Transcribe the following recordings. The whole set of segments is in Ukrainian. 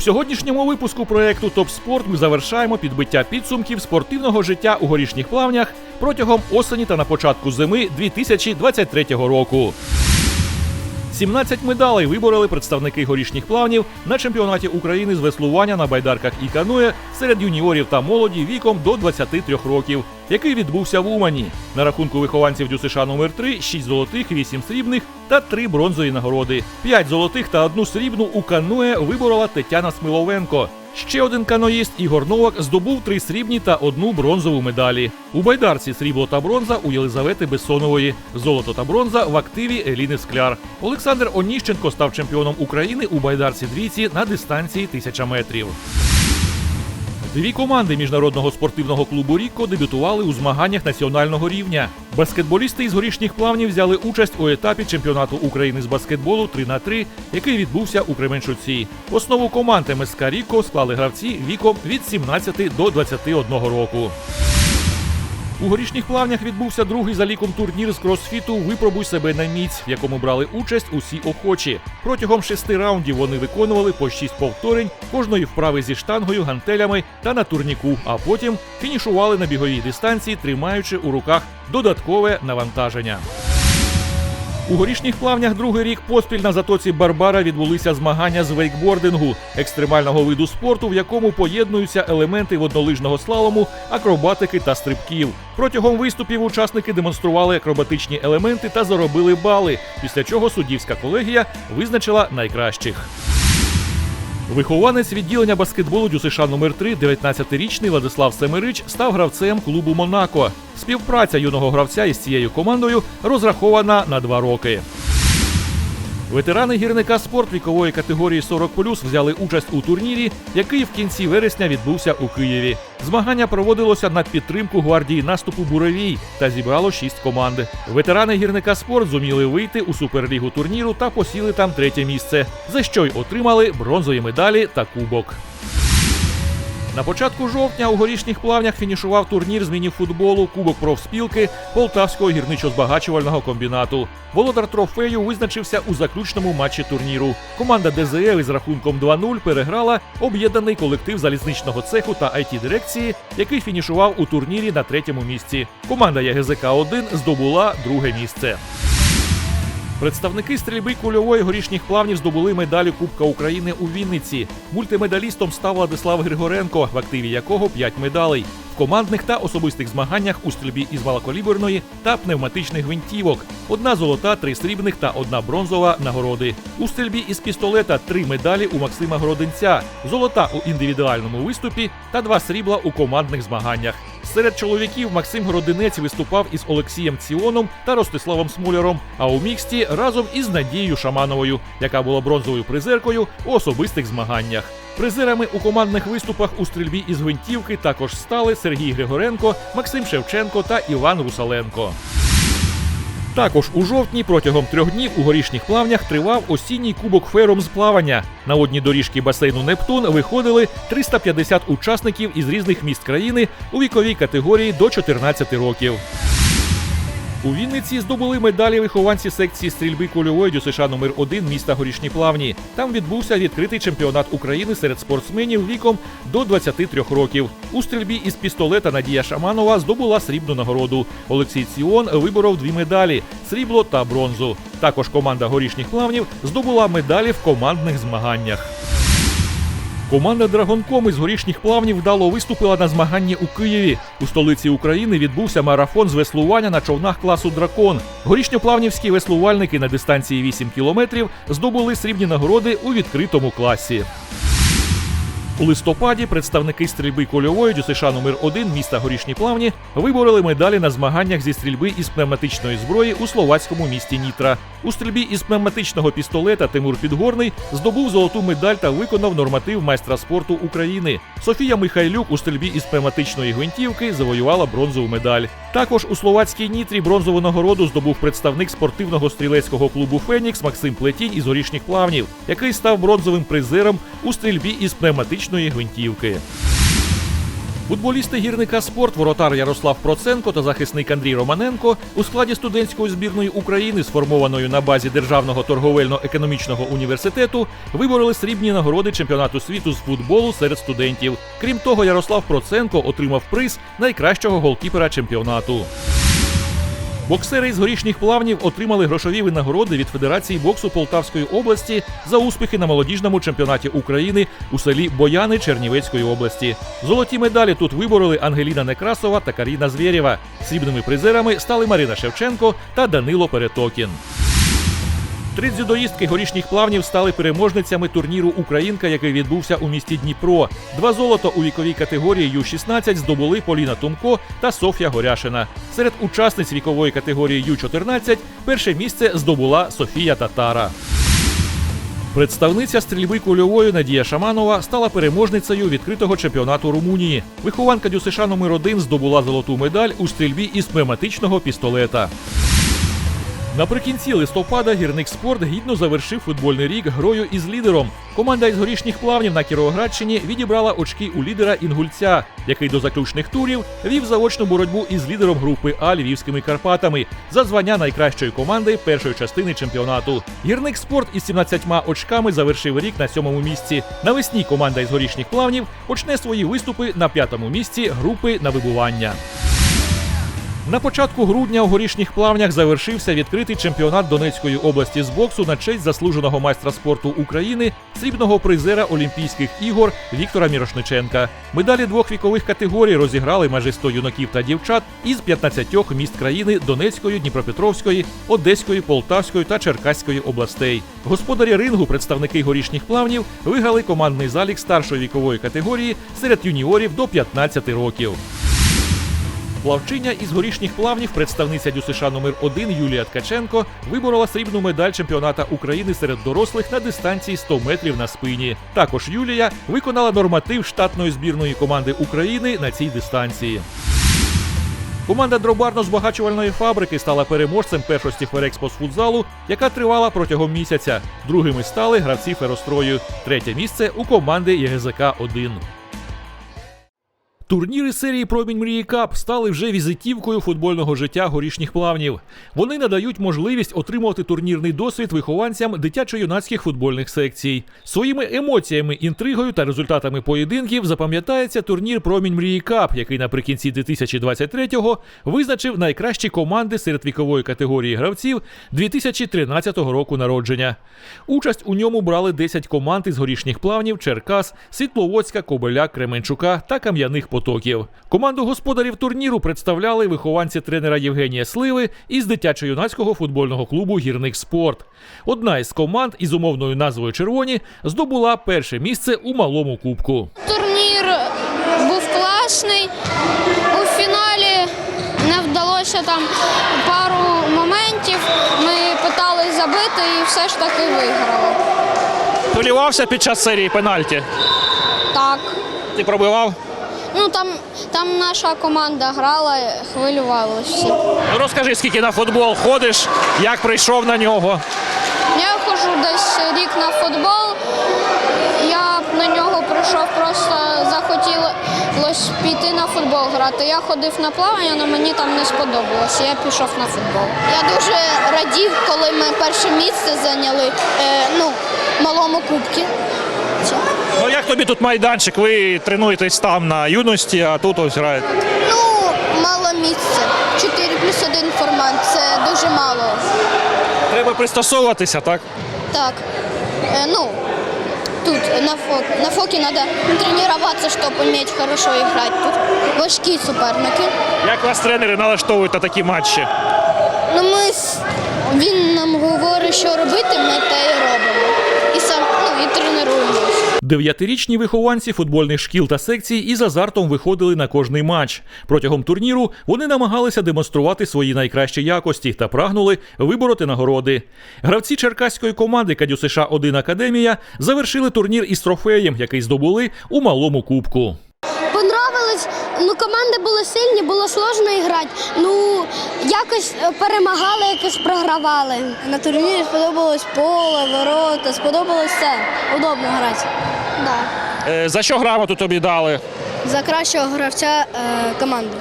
У сьогоднішньому випуску проекту Топ Спорт ми завершаємо підбиття підсумків спортивного життя у горішніх плавнях протягом осені та на початку зими 2023 року. 17 медалей вибороли представники горішніх плавнів на чемпіонаті України з веслування на байдарках і канує серед юніорів та молоді віком до 23 років, який відбувся в Умані. На рахунку вихованців ДЮСШ номер 3 6 золотих, 8 срібних та 3 бронзові нагороди. 5 золотих та одну срібну у канує виборола Тетяна Смиловенко. Ще один каноїст Ігор Новак здобув три срібні та одну бронзову медалі. У байдарці срібло та бронза у Єлизавети Бессонової, золото та бронза в активі Еліни Скляр. Олександр Оніщенко став чемпіоном України у байдарці двійці на дистанції тисяча метрів. Дві команди міжнародного спортивного клубу Ріко дебютували у змаганнях національного рівня. Баскетболісти із горішніх плавнів взяли участь у етапі чемпіонату України з баскетболу 3 на 3 який відбувся у Кременчуці. Основу команд МСК Ріко склали гравці віком від 17 до 21 року. У горішніх плавнях відбувся другий за ліком турнір з кросфіту Випробуй себе на міць, в якому брали участь усі охочі. Протягом шести раундів вони виконували по шість повторень кожної вправи зі штангою, гантелями та на турніку, а потім фінішували на біговій дистанції, тримаючи у руках додаткове навантаження. У горішніх плавнях другий рік поспіль на затоці Барбара відбулися змагання з вейкбордингу, екстремального виду спорту, в якому поєднуються елементи воднолижного слалому, акробатики та стрибків. Протягом виступів учасники демонстрували акробатичні елементи та заробили бали, після чого суддівська колегія визначила найкращих. Вихованець відділення баскетболу ДЮСШ номер 3 19-річний Владислав Семирич, став гравцем клубу Монако. Співпраця юного гравця із цією командою розрахована на два роки. Ветерани гірника спорт вікової категорії 40+, взяли участь у турнірі, який в кінці вересня відбувся у Києві. Змагання проводилося на підтримку гвардії наступу Буревій та зібрало шість команд. Ветерани гірника спорт зуміли вийти у суперлігу турніру та посіли там третє місце, за що й отримали бронзові медалі та кубок. На початку жовтня у горішніх плавнях фінішував турнір з міні-футболу Кубок профспілки Полтавського гірничо-збагачувального комбінату. Володар трофею визначився у заключному матчі турніру. Команда ДЗЛ із рахунком 2-0 переграла об'єднаний колектив залізничного цеху та it дирекції, який фінішував у турнірі на третьому місці. Команда ягзк 1 здобула друге місце. Представники стрільби кульової горішніх плавнів здобули медалі Кубка України у Вінниці. Мультимедалістом став Владислав Григоренко, в активі якого 5 медалей. В командних та особистих змаганнях у стрільбі із малокаліберної та пневматичних гвинтівок. Одна золота, три срібних та одна бронзова нагороди. У стрільбі із пістолета три медалі у Максима Городинця, золота у індивідуальному виступі та два срібла у командних змаганнях. Серед чоловіків Максим Городинець виступав із Олексієм Ціоном та Ростиславом Смуляром. а у міксті разом із Надією Шамановою, яка була бронзовою призеркою у особистих змаганнях. Призерами у командних виступах у стрільбі із гвинтівки також стали Сергій Григоренко, Максим Шевченко та Іван Русаленко. Також у жовтні протягом трьох днів у горішніх плавнях тривав осінній кубок фером з плавання. На одні доріжки басейну Нептун виходили 350 учасників із різних міст країни у віковій категорії до 14 років. У Вінниці здобули медалі вихованці секції стрільби кульової ДЮСШ номер 1 міста Горішні Плавні. Там відбувся відкритий чемпіонат України серед спортсменів віком до 23 років. У стрільбі із пістолета Надія Шаманова здобула срібну нагороду. Олексій Ціон виборов дві медалі срібло та бронзу. Також команда горішніх плавнів здобула медалі в командних змаганнях. Команда Драгонком із горішніх плавнів вдало виступила на змаганні у Києві. У столиці України відбувся марафон з веслування на човнах класу Дракон. Горішньоплавнівські веслувальники на дистанції 8 кілометрів здобули срібні нагороди у відкритому класі. У листопаді представники стрільби кольової ДЮСШ номер 1 міста Горішні Плавні вибороли медалі на змаганнях зі стрільби із пневматичної зброї у словацькому місті Нітра. У стрільбі із пневматичного пістолета Тимур Підгорний здобув золоту медаль та виконав норматив майстра спорту України. Софія Михайлюк у стрільбі із пневматичної гвинтівки завоювала бронзову медаль. Також у словацькій Нітрі бронзову нагороду здобув представник спортивного стрілецького клубу Фенікс Максим Плетінь із горішніх плавнів, який став бронзовим призером у стрільбі із пневматичної гвинтівки. Футболісти гірника спорт, воротар Ярослав Проценко та захисник Андрій Романенко у складі студентської збірної України, сформованої на базі Державного торговельно-економічного університету, вибороли срібні нагороди чемпіонату світу з футболу серед студентів. Крім того, Ярослав Проценко отримав приз найкращого голкіпера чемпіонату. Боксери із горішніх плавнів отримали грошові винагороди від Федерації боксу Полтавської області за успіхи на молодіжному чемпіонаті України у селі Бояни Чернівецької області. Золоті медалі тут вибороли Ангеліна Некрасова та Каріна Звєрєва. Срібними призерами стали Марина Шевченко та Данило Перетокін. Три дзюдоїстки горішніх плавнів стали переможницями турніру Українка, який відбувся у місті Дніпро. Два золота у віковій категорії Ю-16 здобули Поліна Тумко та Софія Горяшина. Серед учасниць вікової категорії Ю-14 перше місце здобула Софія Татара. Представниця стрільби кульової Надія Шаманова стала переможницею відкритого чемпіонату Румунії. Вихованка ДЮСШ номер 1 здобула золоту медаль у стрільбі із пневматичного пістолета. Наприкінці листопада гірник спорт гідно завершив футбольний рік грою із лідером. Команда із горішніх плавнів на Кіровоградщині відібрала очки у лідера Інгульця, який до заключних турів вів заочну боротьбу із лідером групи А Львівськими Карпатами за звання найкращої команди першої частини чемпіонату. Гірник спорт із 17 очками завершив рік на сьомому місці. Навесні команда із горішніх плавнів почне свої виступи на п'ятому місці групи на вибування. На початку грудня у горішніх плавнях завершився відкритий чемпіонат Донецької області з боксу на честь заслуженого майстра спорту України, срібного призера Олімпійських ігор Віктора Мірошниченка. Медалі двох вікових категорій розіграли майже 100 юнаків та дівчат із 15 міст країни Донецької, Дніпропетровської, Одеської, Полтавської та Черкаської областей. Господарі рингу, представники горішніх плавнів, виграли командний залік старшої вікової категорії серед юніорів до 15 років. Плавчиня із горішніх плавнів, представниця ДЮСШ номер 1 Юлія Ткаченко, виборола срібну медаль чемпіоната України серед дорослих на дистанції 100 метрів на спині. Також Юлія виконала норматив штатної збірної команди України на цій дистанції. Команда дробарно-збагачувальної фабрики стала переможцем першості Ферекспо з футзалу, яка тривала протягом місяця. Другими стали гравці ферострою. Третє місце у команди ЄГЗК 1 Турніри серії Промінь Мрії Кап стали вже візитівкою футбольного життя горішніх плавнів. Вони надають можливість отримувати турнірний досвід вихованцям дитячо-юнацьких футбольних секцій. Своїми емоціями, інтригою та результатами поєдинків запам'ятається турнір Промінь Мрії Кап, який наприкінці 2023-го визначив найкращі команди серед вікової категорії гравців 2013 року народження. Участь у ньому брали 10 команд із горішніх плавнів, Черкас, Світловодська, Кобеля, Кременчука та Кам'яних Потоків. Команду господарів турніру представляли вихованці тренера Євгенія Сливи із дитячо-юнацького футбольного клубу Гірник Спорт. Одна із команд із умовною назвою Червоні здобула перше місце у малому кубку. Турнір був класний. У фіналі не вдалося там пару моментів. Ми питали забити і все ж таки виграли. Хвилювався під час серії пенальті. Так. Ти пробивав? Ну там, там наша команда грала, хвилювалися всі. Ну, розкажи, скільки на футбол ходиш, як прийшов на нього. Я ходжу десь рік на футбол. Я на нього прийшов, просто захотілося піти на футбол грати. Я ходив на плавання, але мені там не сподобалося. Я пішов на футбол. Я дуже радів, коли ми перше місце зайняли е, ну, в малому кубці. Ну як тобі тут майданчик? Ви тренуєтесь там на юності, а тут ось граєте. Ну, мало місця. 4 плюс 1 формат це дуже мало. Треба пристосовуватися, так? Так. Е, ну, тут на, фо, на фокі треба тренуватися, щоб вміти хорошо грати. Тут важкі суперники. Як вас тренери налаштовують на такі матчі? Ну, ми, с- він нам говорить, що робити, ми те і робимо. І сам ну, і тренуємося. Дев'ятирічні вихованці футбольних шкіл та секцій із азартом виходили на кожний матч. Протягом турніру вони намагалися демонструвати свої найкращі якості та прагнули вибороти нагороди. Гравці черкаської команди Кадю США 1 Академія завершили турнір із трофеєм, який здобули у малому кубку. Понравилось, ну команди були сильні, було сложно грати. Ну якось е, перемагали, якось програвали. На турнірі сподобалось поле, ворота, сподобалось все. Удобно грати. Е, за що грамоту тобі дали? За кращого гравця е, команди.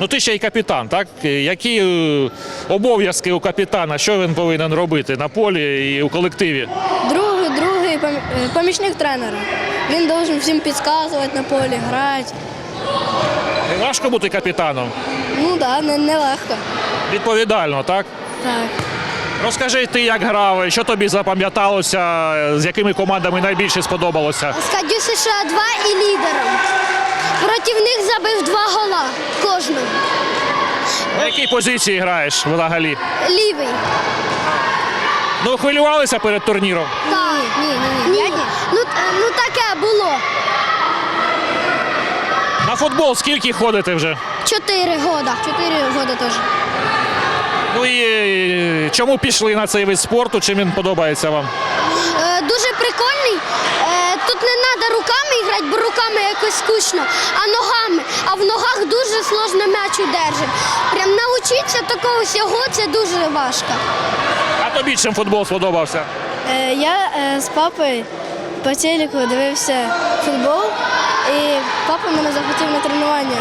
Ну ти ще й капітан, так? Які е, обов'язки у капітана? Що він повинен робити на полі і у колективі? Другий, другий пом- е, помічник тренера. Він должен всім підказувати на полі, грати. Не важко бути капітаном? Ну так, да, не, не легко. Відповідально, так? Так. Розкажи ти, як грав, що тобі запам'яталося, з якими командами найбільше сподобалося? Скадю США 2 і лідером. Проти них забив два гола кожному. На якій позиції граєш взагалі? Лівий. Ну, хвилювалися перед турніром. Так. Ні, ні, ні. ні. Ну, т- ну таке було. На футбол скільки ходите вже? Чотири года. Чотири роки теж. Ну і е, чому пішли на цей вид спорту? Чим він подобається вам? Е, дуже прикольний. Е, тут не треба руками грати, бо руками якось скучно, а ногами. А в ногах дуже сложно м'яч удержати. Прям навчитися такого всього це дуже важко. А тобі чим футбол сподобався? Е, я е, з папою по телеку дивився футбол, і папа мене захотів на тренування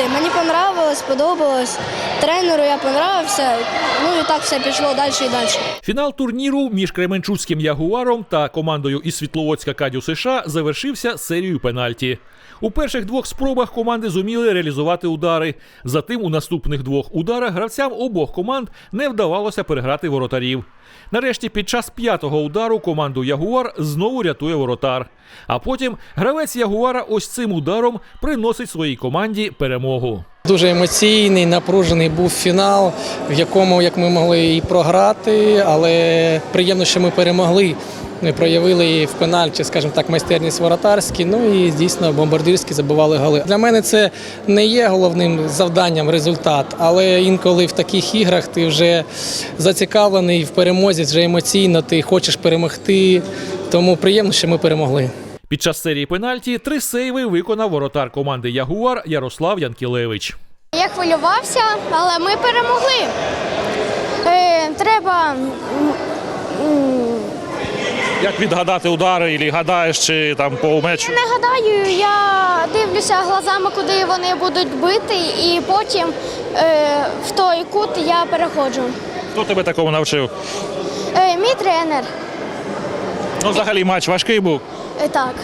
е. Мені понравилось, сподобалось. Тренеру я понравився. Ну і так все пішло далі і далі. Фінал турніру між Кременчуцьким Ягуаром та командою із Світловодська Кадю США завершився серією пенальті. У перших двох спробах команди зуміли реалізувати удари. Затим у наступних двох ударах гравцям обох команд не вдавалося переграти воротарів. Нарешті, під час п'ятого удару команду Ягуар знову рятує воротар. А потім гравець Ягуара ось цим ударом приносить своїй команді перемогу. Дуже емоційний, напружений був фінал, в якому як ми могли і програти, але приємно, що ми перемогли. Ми проявили і в пенальті, скажімо так, майстерність воротарські. Ну і дійсно бомбардирські забивали голи. Для мене це не є головним завданням результат, але інколи в таких іграх ти вже зацікавлений в перемозі, вже емоційно, ти хочеш перемогти. Тому приємно, що ми перемогли. Під час серії пенальті три сейви виконав воротар команди Ягуар Ярослав Янкілевич. Я хвилювався, але ми перемогли. Е, треба Як відгадати удари, і гадаєш, чи там по мечу? не гадаю, я дивлюся глазами, куди вони будуть бити, і потім е, в той кут я переходжу. Хто тебе такому навчив? Е, мій тренер. Ну, взагалі матч важкий був. Е, так.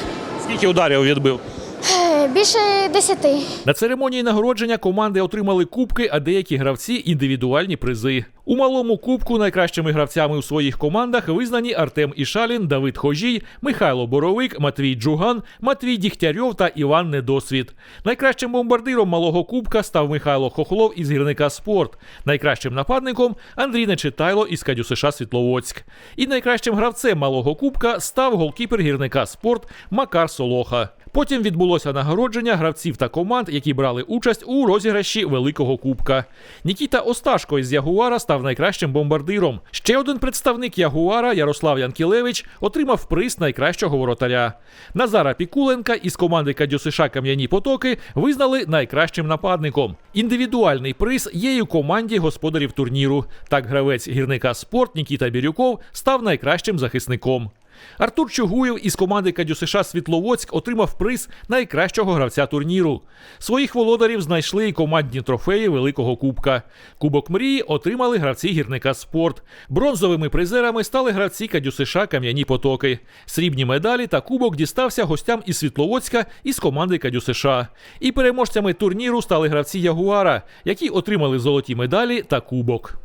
Скільки ударів відбив? Е, більше десяти. На церемонії нагородження команди отримали кубки, а деякі гравці індивідуальні призи. У малому кубку найкращими гравцями у своїх командах визнані Артем Ішалін, Давид Хожій, Михайло Боровик, Матвій Джуган, Матвій Дігтярьов та Іван Недосвід. Найкращим бомбардиром малого кубка став Михайло Хохлов із гірника Спорт. Найкращим нападником Андрій Нечитайло із Кадю США Світловодськ. І найкращим гравцем малого кубка став голкіпер гірника Спорт Макар Солоха. Потім відбулося нагородження гравців та команд, які брали участь у розіграші Великого Кубка. Нікіта Осташко із Ягуара став найкращим бомбардиром. Ще один представник Ягуара Ярослав Янкілевич отримав приз найкращого воротаря. Назара Пікуленка із команди Кадю США Кам'яні Потоки визнали найкращим нападником. Індивідуальний приз є у команді господарів турніру. Так гравець гірника спорт Нікіта Бірюков став найкращим захисником. Артур Чугуєв із команди Кадю США Світловодськ отримав приз найкращого гравця турніру. Своїх володарів знайшли і командні трофеї Великого Кубка. Кубок мрії отримали гравці гірника спорт. Бронзовими призерами стали гравці Кадю США Кам'яні Потоки. Срібні медалі та кубок дістався гостям із Світловодська із команди Кадю США. І переможцями турніру стали гравці Ягуара, які отримали золоті медалі та кубок.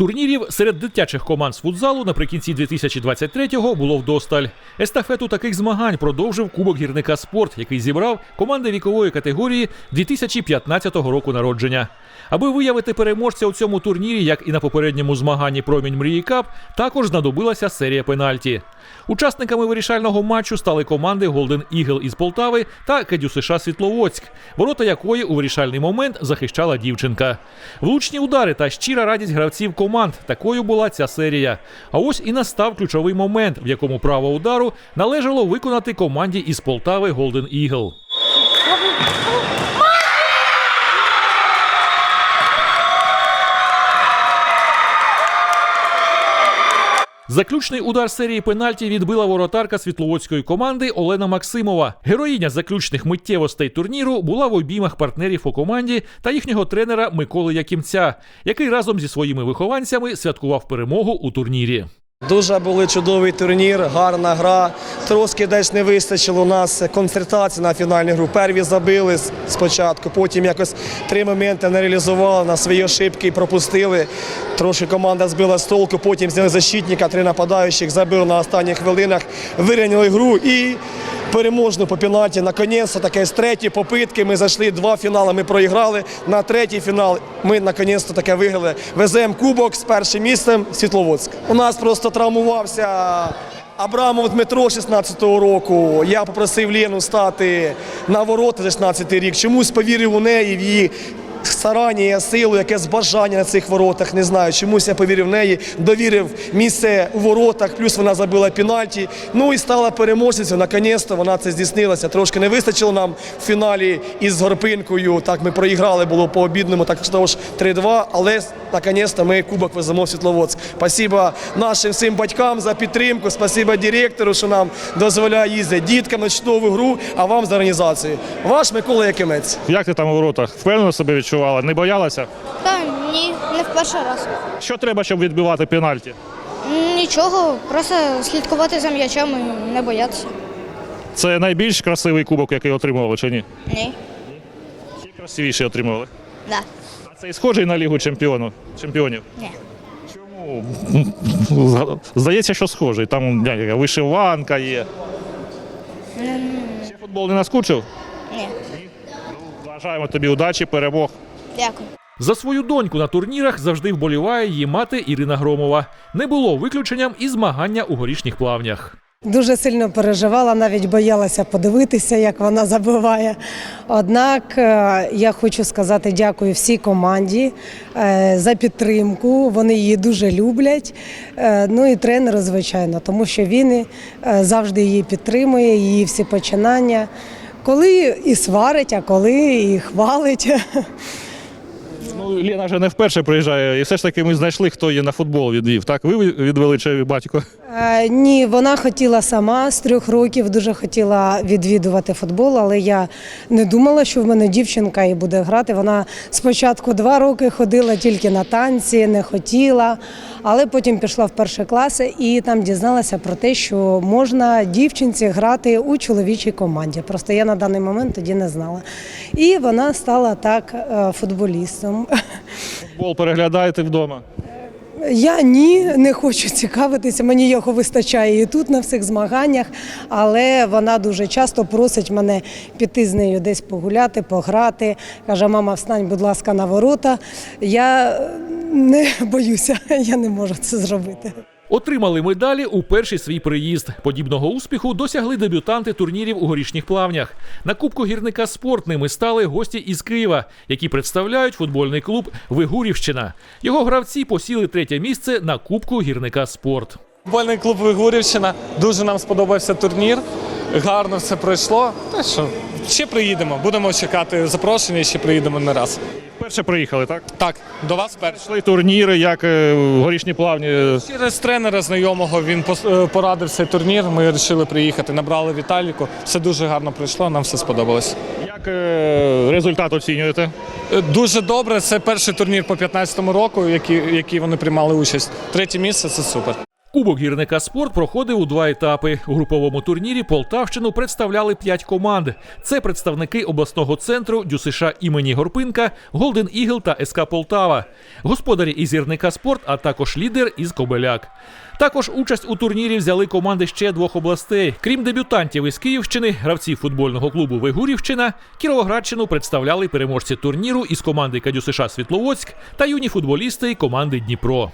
Турнірів серед дитячих команд з футзалу наприкінці 2023-го було вдосталь. Естафету таких змагань продовжив Кубок гірника спорт, який зібрав команди вікової категорії 2015 року народження. Аби виявити переможця у цьому турнірі, як і на попередньому змаганні Промінь Мрії Кап, також знадобилася серія пенальті. Учасниками вирішального матчу стали команди Голден Ігл із Полтави та Кедю США Світловодськ, ворота якої у вирішальний момент захищала дівчинка. Влучні удари та щира радість гравців команд. Такою була ця серія. А ось і настав ключовий момент, в якому право удару належало виконати команді із Полтави Голден Ігл. Заключний удар серії пенальті відбила воротарка світловодської команди Олена Максимова. Героїня заключних миттєвостей турніру була в обіймах партнерів у команді та їхнього тренера Миколи Якімця, який разом зі своїми вихованцями святкував перемогу у турнірі. Дуже були чудовий турнір, гарна гра. Трошки десь не вистачило у нас концентрації на фінальну гру. Перві забили спочатку, потім якось три моменти не реалізували, на свої ошибки пропустили. Трошки команда збила з толку, потім зняли защитника, три нападаючих забили на останніх хвилинах, вирівняли гру і переможну по пенальті. Наконець, таке з третьої попитки ми зайшли два фінали. Ми проіграли. На третій фінал ми наконець таке виграли. Веземо кубок з першим місцем Світловодськ. У нас просто травмувався. Абрамов Дмитро 16-го року. Я попросив Лену стати на ворота за 16-й рік. Чомусь повірив у неї в її старання, силу, якесь бажання на цих воротах. Не знаю. Чомусь я повірив в неї, довірив місце у воротах, плюс вона забила пенальті. Ну і стала переможцем. Наконець-то вона це здійснилася. Трошки не вистачило нам в фіналі із Горпинкою. Так ми проіграли, було по обідному, так ж 3-2. Але наконець-то ми кубок веземо в Світловодськ. Спасибо нашим всім батькам за підтримку. Спасибо директору, що нам дозволяє їздити. Діткам на чудову гру, а вам за організацію. Ваш Микола Якимець. Як ти там у воротах? Впевнено себе відчувала? Не боялася? Та ні, не в перший раз. Що треба, щоб відбивати пенальті? Нічого, просто слідкувати за м'ячем і не боятися. Це найбільш красивий кубок, який отримували, чи ні? Ні. Ще красивіший отримували. Да. А цей схожий на лігу чемпіону, чемпіонів? Ні. Чому? Здається, що схожий. Там яка вишиванка є. Ще футбол не наскучив? Ні. Бажаємо тобі удачі, перемог. Дякую. За свою доньку на турнірах завжди вболіває її мати Ірина Громова. Не було виключенням і змагання у горішніх плавнях. Дуже сильно переживала, навіть боялася подивитися, як вона забиває. Однак е, я хочу сказати дякую всій команді е, за підтримку. Вони її дуже люблять. Е, Ну і тренеру, звичайно, тому що він завжди її підтримує, її всі починання. Коли і сварить, а коли і хвалить. Ну, Лена вже не вперше приїжджає, і все ж таки ми знайшли, хто її на футбол відвів. Так, ви відвели чи батько? Е, Ні, вона хотіла сама з трьох років, дуже хотіла відвідувати футбол, але я не думала, що в мене дівчинка і буде грати. Вона спочатку два роки ходила тільки на танці, не хотіла, але потім пішла в перший класи і там дізналася про те, що можна дівчинці грати у чоловічій команді. Просто я на даний момент тоді не знала. І вона стала так е, футболістом. Футбол переглядаєте вдома. Я ні, не хочу цікавитися. Мені його вистачає і тут на всіх змаганнях, але вона дуже часто просить мене піти з нею десь погуляти, пограти. Каже, мама, встань, будь ласка, на ворота. Я е, не боюся, я не можу це зробити. Отримали медалі у перший свій приїзд. Подібного успіху досягли дебютанти турнірів у горішніх плавнях. На Кубку гірника спорт ними стали гості із Києва, які представляють футбольний клуб Вигурівщина. Його гравці посіли третє місце на Кубку гірника спорт. Футбольний клуб Вигурівщина. Дуже нам сподобався турнір. Гарно все пройшло. Та що, ще приїдемо. Будемо чекати запрошення ще приїдемо не раз. Вперше приїхали, так? Так, до вас перше. Йшли турніри, як е, горішні плавні. Через тренера знайомого він е, порадив цей турнір. Ми вирішили приїхати. Набрали Віталіку. Все дуже гарно пройшло. Нам все сподобалось. Як е, результат оцінюєте? Дуже добре. Це перший турнір по 15-му року, який, який вони приймали участь. Третє місце це супер. Кубок гірника спорт проходив у два етапи. У груповому турнірі Полтавщину представляли п'ять команд. Це представники обласного центру ДЮСШ імені Горпинка, Голден Ігл та СК Полтава, господарі із гірника спорт, а також лідер із Кобеляк. Також участь у турнірі взяли команди ще двох областей. Крім дебютантів із Київщини, гравці футбольного клубу Вигурівщина, Кіровоградщину представляли переможці турніру із команди Кадюсиша Світловодськ та юні футболісти команди Дніпро.